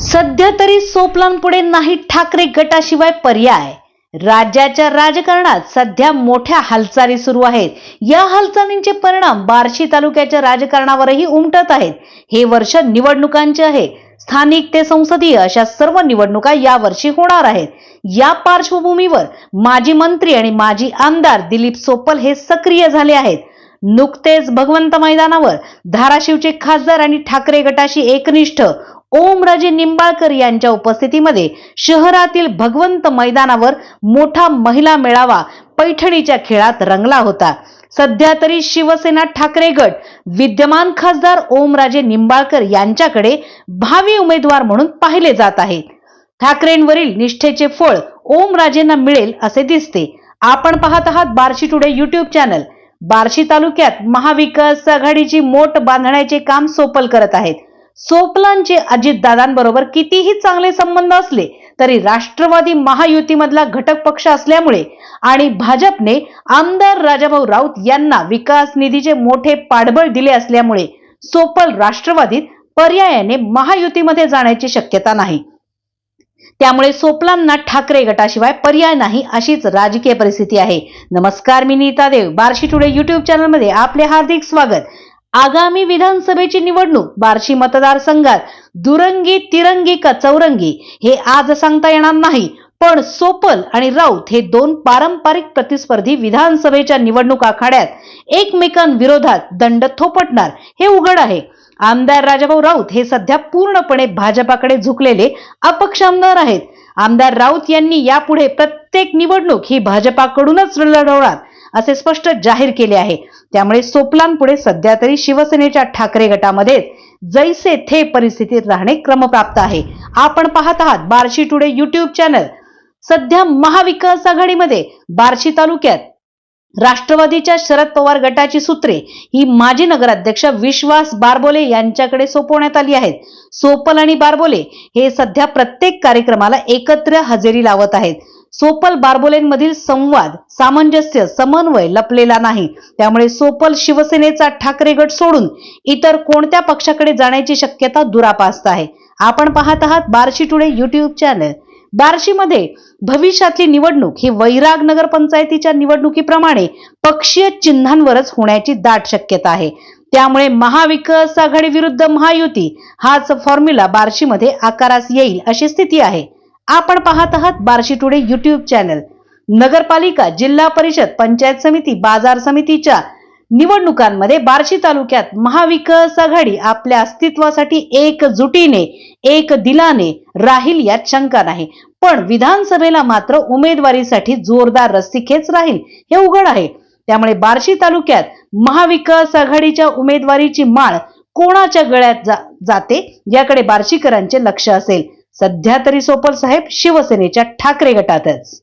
सध्या तरी सोपलांपुढे नाही ठाकरे गटाशिवाय पर्याय. राज्याच्या राजकारणात सध्या मोठ्या हालचाली सुरू आहेत. या हालचालींचे परिणाम बार्शी तालुक्याच्या राजकारणावरही उमटत आहेत. हे वर्ष निवडणुकांचे आहे. स्थानिक ते संसदीय अशा सर्व निवडणुका या वर्षी होणार आहेत. या पार्श्वभूमीवर माजी मंत्री आणि माजी आमदार दिलीप सोपल हे सक्रिय झाले आहेत. नुकतेच भगवंत मैदानावर धाराशिवचे खासदार आणि ठाकरे गटाशी एकनिष्ठ ओमराजे निंबाळकर यांच्या उपस्थितीमध्ये शहरातील भगवंत मैदानावर मोठा महिला मेळावा पैठणीच्या खेळात रंगला होता. सध्या तरी शिवसेना ठाकरे गट विद्यमान खासदार ओमराजे निंबाळकर यांच्याकडे भावी उमेदवार म्हणून पाहिले जात आहेत. ठाकरेंवरील निष्ठेचे फळ ओमराजेंना मिळेल असे दिसते. आपण पाहत आहात Barshi today YouTube channel. Barshi तालुक्यात महाविकास आघाडीची मोठ बांधण्याचे काम सोपल करत आहेत. सोपलांचे अजितदादांबरोबर कितीही चांगले संबंध असले तरी राष्ट्रवादी महायुतीमधला घटक पक्ष असल्यामुळे आणि भाजपने आमदार राजाभाऊ राऊत यांना विकास निधीचे मोठे पाठबळ दिले असल्यामुळे सोपल राष्ट्रवादीत पर्यायाने महायुतीमध्ये जाण्याची शक्यता नाही. त्यामुळे सोपलांना ठाकरे गटाशिवाय पर्याय नाही अशीच राजकीय परिस्थिती आहे. नमस्कार मी नीता देव. बार्शी टुडे युट्यूब चॅनलमध्ये आपले हार्दिक स्वागत. आगामी विधानसभेची निवडणूक बार्शी मतदारसंघात दुरंगी तिरंगी का चौरंगी हे आज सांगता येणार नाही. पण सोपल आणि राऊत हे दोन पारंपरिक प्रतिस्पर्धी विधानसभेच्या निवडणूक आखाड्यात एकमेकांविरोधात दंड थोपटणार हे उघड आहे. आमदार राजाभाऊ राऊत हे सध्या पूर्णपणे भाजपाकडे झुकलेले अपक्ष आमदार आहेत. आमदार राऊत यांनी यापुढे प्रत्येक निवडणूक ही भाजपाकडूनच लढवणार. असे स्पष्ट जाहीर केले आहे. त्यामुळे सोपलांपुढे सध्या तरी शिवसेनेच्या ठाकरे गटामध्ये जैसे थे परिस्थितीत राहणे क्रमप्राप्त आहे. आपण पाहत आहात बार्शी टुडे युट्यूब चॅनल सध्या महाविकास आघाडीमध्ये बार्शी तालुक्यात राष्ट्रवादीच्या शरद पवार गटाची सूत्रे ही माजी नगराध्यक्ष विश्वास बारबोले यांच्याकडे सोपवण्यात आली आहेत. सोपल आणि बारबोले हे सध्या प्रत्येक कार्यक्रमाला एकत्र हजेरी लावत आहेत. सोपल बारबोलेंमधील संवाद सामंजस्य समन्वय लपलेला नाही. त्यामुळे सोपल शिवसेनेचा ठाकरे गट सोडून इतर कोणत्या पक्षाकडे जाण्याची शक्यता दुरापास्त आहे? आपण पाहत आहात बार्शी टुडे युट्यूब चॅनल बार्शीमध्ये भविष्यातली निवडणूक ही वैराग नगर पंचायतीच्या निवडणुकीप्रमाणे पक्षीय चिन्हांवरच होण्याची दाट शक्यता आहे. त्यामुळे महाविकास आघाडी विरुद्ध महायुती हाच फॉर्म्युला बार्शीमध्ये आकारास येईल अशी स्थिती आहे. आपण पाहत आहात बार्शी टुडे युट्यूब चॅनल. नगरपालिका जिल्हा परिषद पंचायत समिती बाजार समितीच्या निवडणुकांमध्ये बार्शी तालुक्यात महाविकास आघाडी आपल्या अस्तित्वासाठी एकजुटीने एक दिलाने राहील यात शंका नाही. पण विधानसभेला मात्र उमेदवारीसाठी जोरदार रस्सीखेच राहील हे उघड आहे. त्यामुळे बार्शी तालुक्यात महाविकास आघाडीच्या उमेदवारीची माळ कोणाच्या गळ्यात जा, जाते? याकडे बार्शीकरांचे लक्ष असेल. सध्या तरी सोपल साहेब शिवसेनेच्या ठाकरे गटातच.